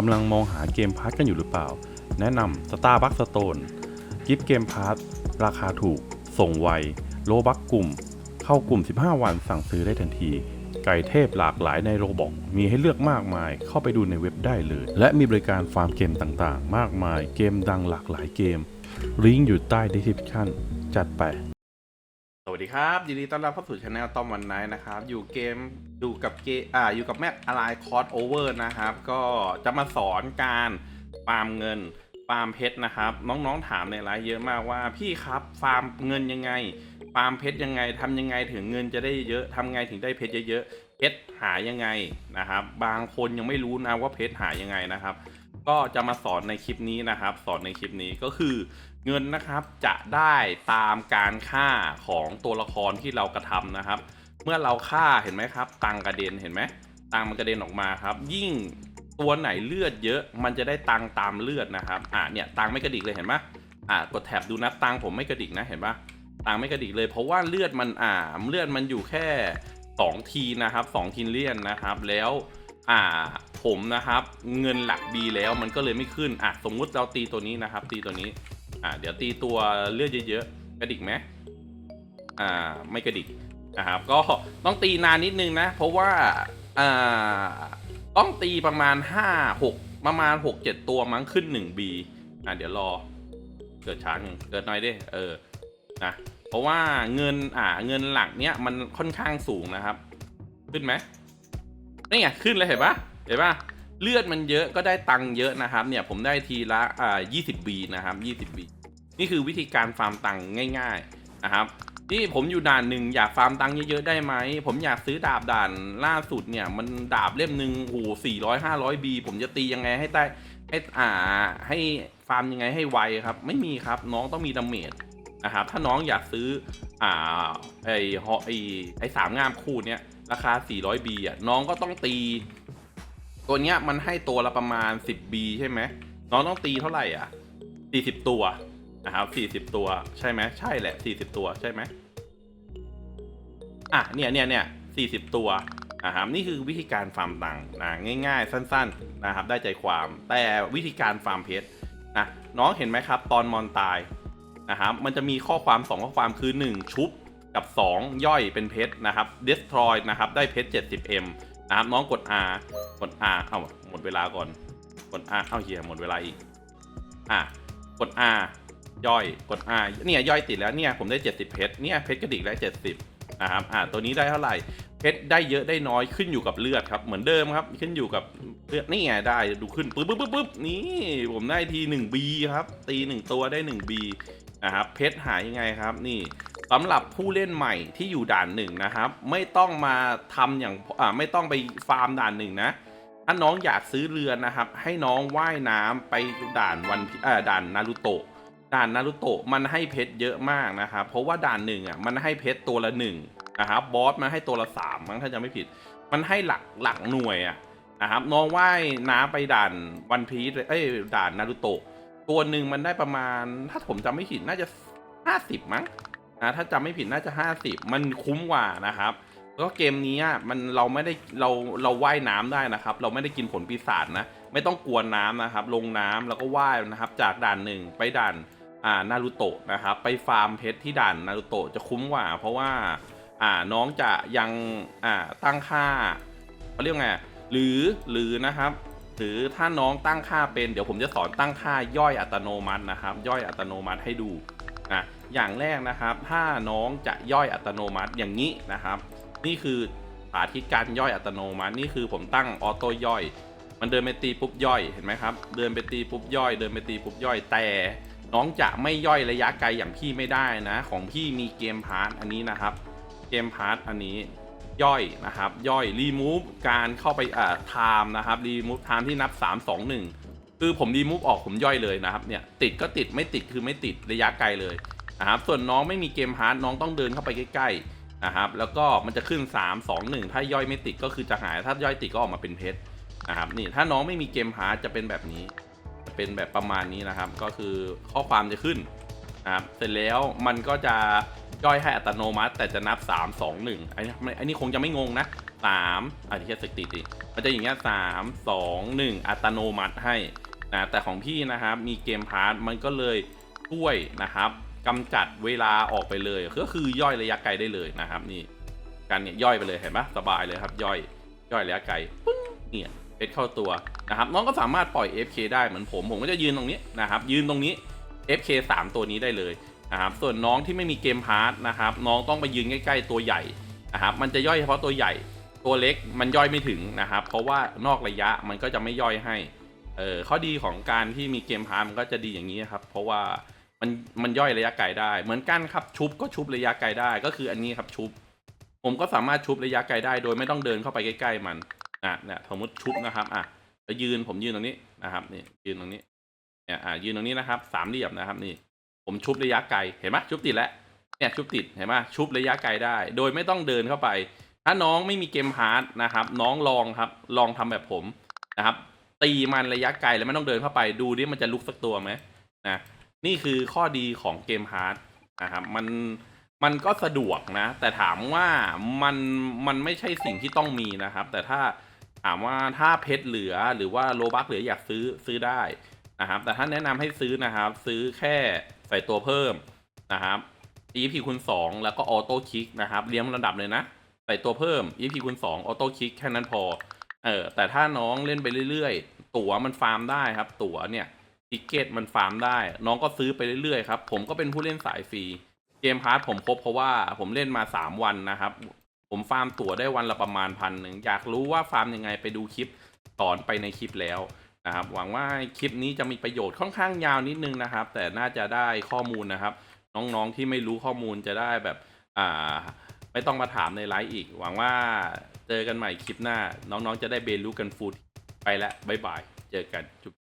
กำลังมองหาเกมพาร์ทกันอยู่หรือเปล่า แนะนำ Starbucks Stone กิฟต์เกมพาร์ทราคาถูก ส่งไว โลบักกลุ่ม เข้ากลุ่ม 15 วันสั่งซื้อได้ทันที ไก่เทพหลากหลายในโรบอกมีให้เลือกมากมาย เข้าไปดูในเว็บได้เลย และมีบริการฟาร์มเกมต่างๆ มากมาย เกมดังหลากหลายเกมลิงก์อยู่ใต้ description จัดไป วัสดีครับ ยินดีต้อนรับเข้าสู่ช anel ต้อมวันไนนะครับ อยู่เกมอยู่กับเกมอ่าอยู่กับแมปอะไรคอร์สโอเวอร์นะครับ ก็จะมาสอนการฟาร์มเงิน ฟาร์มเพชรนะครับ น้องๆถามในไลน์เยอะมากว่าพี่ครับฟาร์มเงินยังไง ฟาร์มเพชรยังไงทำยังไงถึงเงินจะได้เยอะทำไงถึงได้เพชรเยอะๆเพชรหายังไงนะครับ บางคนยังไม่รู้นะว่าเพชรหายังไงนะครับ ก็จะมาสอนในคลิปนี้นะครับ สอนในคลิปนี้ก็คือ เงินนะครับจะได้ตามการฆ่าของตัวละครที่เรากระทำนะครับ เมื่อเราฆ่าเห็นไหมครับ ตังกระเด็นเห็นไหมตังมันกระเด็นออกมาครับ ยิ่งตัวไหนเลือดเยอะมันจะได้ตังตามเลือดนะครับอ่าเนี่ยตังไม่กระดิกเลยเห็นไหมอ่ากดแถบดูนะตังผมไม่กระดิกนะเห็นปะตังไม่กระดิกเลย เพราะว่าเลือดมันอ่าเลือดมันอยู่แค่สองทีนะครับสองทีเลียนนะครับแล้วอ่าผมนะครับ เงินหลัก B แล้วมันก็เลยไม่ขึ้นอะสมมุติเราตีตัวนี้นะครับ ตีตัวนี้ อ่าเดี๋ยวตีตัวเลือดเยอะๆ กระดิกไหมอ่าไม่กระดิกนะครับก็ต้องตีนานนิดนึงนะ เพราะว่าอ่าต้องตีประมาณ 5 6 ประมาณ 6 7 ตัวมั้งขึ้น 1B อ่าเดี๋ยวรอ เกิดช้างเกิดหน่อยดิเออนะเพราะว่าเงินอ่าเงินหลักเนี้ยมันค่อนข้างสูงนะครับ ขึ้นไหมนี่ไงขึ้นเลยเห็นปะเห็นปะ เลือดมันเยอะก็ได้ตังค์เยอะนะครับเนี่ยผมได้ทีละอ่า 20B นะครับ 20B นี่คือวิธีการฟาร์มตังค์ง่ายๆนะครับนี่ผมอยู่ด่านหนึ่งอยากฟาร์มตังค์เยอะๆได้ไหม ผมอยากซื้อดาบด่านล่าสุดเนี่ย มันดาบเล่มหนึ่งโอ้สี่ร้อยห้าร้อยบีผมจะตียังไงให้ได้ให้อ่าให้ฟาร์มยังไงให้ไวครับ ไม่มีครับน้องต้องมีดาเมจนะครับถ้าน้องอยากซื้ออ่าไอฮอไอไอสามงามคู่เนี้ยราคา 400บีอะน้องก็ต้องตี ตัวเนี้ยมันให้ตัวละประมาณ 10B ใช่ไหมน้องต้องตีเท่าไหร่อะ 40 ตัวนะครับ40 ตัวใช่ไหมใช่แหละ 40 ตัวใช่ไหมอะเนี่ยเนี่ยเนี่ย40 ตัวนะครับนี่คือวิธีการฟาร์มตังค์นะง่าย ๆ สั้น ๆนะครับ ได้ใจความแต่วิธีการฟาร์มเพชรนะน้องเห็นไหมครับ ตอนมอนตายนะครับมันจะมีข้อความ 2 ข้อความคือ 1 ชุบกับ 2 ย่อยเป็นเพชรนะครับ destroy นะครับ ได้เพชร 70m น้องกด R กด R เอ้าหมดเวลาก่อน กด R เอ้าเฮียหมดเวลาอีก อะ กด R ย่อย กด R เนี่ยย่อยติดแล้วเนี่ย ผมได้ 70 เพชร เนี่ยเพชรกระดิกได้ 70นะครับ อะตัวนี้ได้เท่าไหร่ เพชรได้เยอะได้น้อยขึ้นอยู่กับเลือดครับ เหมือนเดิมครับ ขึ้นอยู่กับเลือด นี่ไงได้ดูขึ้นปึ๊บปึ๊บปึ๊บปึ๊บนี่ ผมได้ที 1B ครับ ตี 1 ตัวได้ 1B นะครับ เพชรหายยังไงครับ นี่ สำหรับผู้เล่นใหม่ที่อยู่ด่านหนึ่งนะครับ ไม่ต้องมาทำอย่างอ่าไม่ต้องไปฟาร์มด่านหนึ่งนะถ้าน้องอยากซื้อเรือนะครับ ให้น้องว่ายน้ำไปด่านวันอ่อด่านนารูโตะด่านนารูโตะมันให้เพชรเยอะมากนะครับ เพราะว่าด่านหนึ่งอะมันให้เพชรตัวละหนึ่งนะครับบอสมันให้ตัวละสามมั้งถ้าจะไม่ผิด มันให้หลักหลักหน่วยอะนะครับน้องว่ายน้ำไปด่านวันพีซเอ้ยด่านนารูโตะตัวหนึ่งมันได้ประมาณถ้าผมจำไม่ผิดน่าจะห้าสิบมั้ง นะถ้าจำไม่ผิดน่าจะห้าสิบมันคุ้มกว่านะครับแล้วก็เกมนี้มันเราไม่ได้เราเราว่ายน้ำได้นะครับ เราไม่ได้กินผลปีศาจนะ ไม่ต้องกลัวน้ำนะครับ ลงน้ำแล้วก็ว่ายนะครับ จากด่านหนึ่งไปด่านอ่านารูโตะนะครับ ไปฟาร์มเพชรที่ด่านนารูโตะจะคุ้มกว่า เพราะว่าอ่าน้องจะยังอ่าตั้งค่าเขาเรียกไงหรือหรือนะครับ หรือถ้าน้องตั้งค่าเป็นเดี๋ยวผมจะสอนตั้งค่าย่อยอัตโนมัตินะครับ ย่อยอัตโนมัติให้ดูนะ อย่างแรกนะครับ ถ้าน้องจะย่อยอัตโนมัติอย่างนี้นะครับ นี่คือสาธิตการย่อยอัตโนมัติ นี่คือผมตั้งออโต้ย่อย มันเดินไปตีปุ๊บย่อยเห็นไหมครับ เดินไปตีปุ๊บย่อย เดินไปตีปุ๊บย่อย แต่น้องจะไม่ย่อยระยะไกลอย่างพี่ไม่ได้นะ ของพี่มีเกมพาร์ทอันนี้นะครับ เกมพาร์ทอันนี้ย่อยนะครับ ย่อยรีมูฟการเข้าไปอ่าไทม์นะครับรีมูฟไทม์ที่นับ 3 2 1 คือผมรีมูฟออกผมย่อยเลยนะครับเนี่ยติดก็ติดไม่ติดคือไม่ติดระยะไกลเลย นะครับส่วนน้องไม่มีเกมพาร์ทน้องต้องเดินเข้าไปใกล้ๆนะครับแล้วก็มันจะขึ้น 3 2 1 ถ้าย่อยไม่ติดก็คือจะหายถ้าย่อยติดก็ออกมาเป็นเพชรนะครับนี่ถ้าน้องไม่มีเกมฮาร์ดจะเป็นแบบนี้ จะเป็นแบบประมาณนี้นะครับ ก็คือข้อความจะขึ้นนะครับเสร็จแล้วมันก็จะย่อยให้อัตโนมัติ แต่จะนับ 3 2 1อันนี้อันนี้คงจะไม่งงนะ3อันนี้แค่สติติมันจะอย่างเงี้ยสามสองหนึ่งอัตโนมัติให้นะแต่ของพี่นะครับมีเกมพาร์ทมันก็เลยช่วยนะครับ กำจัดเวลาออกไปเลยก็คือย่อยระยะไกลได้เลยนะครับ นี่การเนี่ยย่อยไปเลยเห็นปะสบายเลยครับ ย่อยย่อยระยะไกลปึ้งเนี่ยเพชรเข้าตัวนะครับน้องก็สามารถปล่อย FK ได้เหมือนผม ผมก็จะยืนตรงนี้นะครับ ยืนตรงนี้ FK 3 ตัวนี้ได้เลยนะครับส่วนน้องที่ไม่มีเกมพาร์ทนะครับ น้องต้องไปยืนใกล้ ๆ ตัวใหญ่นะครับ มันจะย่อยเฉพาะตัวใหญ่ ตัวเล็กมันย่อยไม่ถึงนะครับ เพราะว่านอกระยะมันก็จะไม่ย่อยให้เออข้อดีของการที่มีเกมพาร์ทมันก็จะดีอย่างนี้ครับ เพราะว่า มันมันย่อยระยะไกลได้ เหมือนกันครับชุบก็ชุบระยะไกลได้ก็คืออันนี้ครับชุบ ผมก็สามารถชุบระยะไกลได้ โดยไม่ต้องเดินเข้าไปใกล้ๆมันอะเนี่ยสมมติชุบนะครับอะแล้วยืนผมยืนตรงนี้นะครับนี่ยืนตรงนี้เนี่ยอะยืนตรงนี้นะครับสามเหลี่ยมนะครับนี่ ผมชุบระยะไกลเห็นไหมชุบติดแล้วเนี่ยชุบติดเห็นไหมชุบระยะไกลได้ โดยไม่ต้องเดินเข้าไป ถ้าน้องไม่มีเกมฮาร์ดนะครับ น้องลองครับ ลองทำแบบผมนะครับ ตีมันระยะไกลแล้วไม่ต้องเดินเข้าไปดูดิมันจะลุกสักตัวไหมนะ นี่คือข้อดีของเกมฮาร์ดนะครับมันมันก็สะดวกนะ แต่ถามว่ามันมันไม่ใช่สิ่งที่ต้องมีนะครับ แต่ถ้าถามว่าถ้าเพชรเหลือหรือว่าโลบักเหลืออยากซื้อซื้อได้นะครับ แต่ถ้าแนะนำให้ซื้อนะครับ ซื้อแค่ใส่ตัวเพิ่มนะครับ EP คูณ2แล้วก็ออโต้คิกนะครับเลี้ยงระดับเลยนะ ใส่ตัวเพิ่ม EP คูณ2ออโต้คิกแค่นั้นพอเออแต่ถ้าน้องเล่นไปเรื่อยๆ ตั๋วมันฟาร์มได้ครับ ตั๋วเนี่ย ติเกตมันฟาร์มได้ น้องก็ซื้อไปเรื่อยๆครับ ผมก็เป็นผู้เล่นสายฟรี เกมพาร์ทผมครบเพราะว่าผมเล่นมา 3 วันนะครับ ผมฟาร์มตั๋วได้วันละประมาณพันหนึ่ง อยากรู้ว่าฟาร์มยังไงไปดูคลิปสอนไปในคลิปแล้วนะครับ หวังว่าคลิปนี้จะมีประโยชน์ค่อนข้างยาวนิดนึงนะครับ แต่น่าจะได้ข้อมูลนะครับ น้องๆที่ไม่รู้ข้อมูลจะได้แบบอ่าไม่ต้องมาถามในไลฟ์อีก หวังว่าเจอกันใหม่คลิปหน้า น้องๆจะได้เบนรู้กันฟูดไปแล้วบ๊ายบาย เจอกันจุ๊บ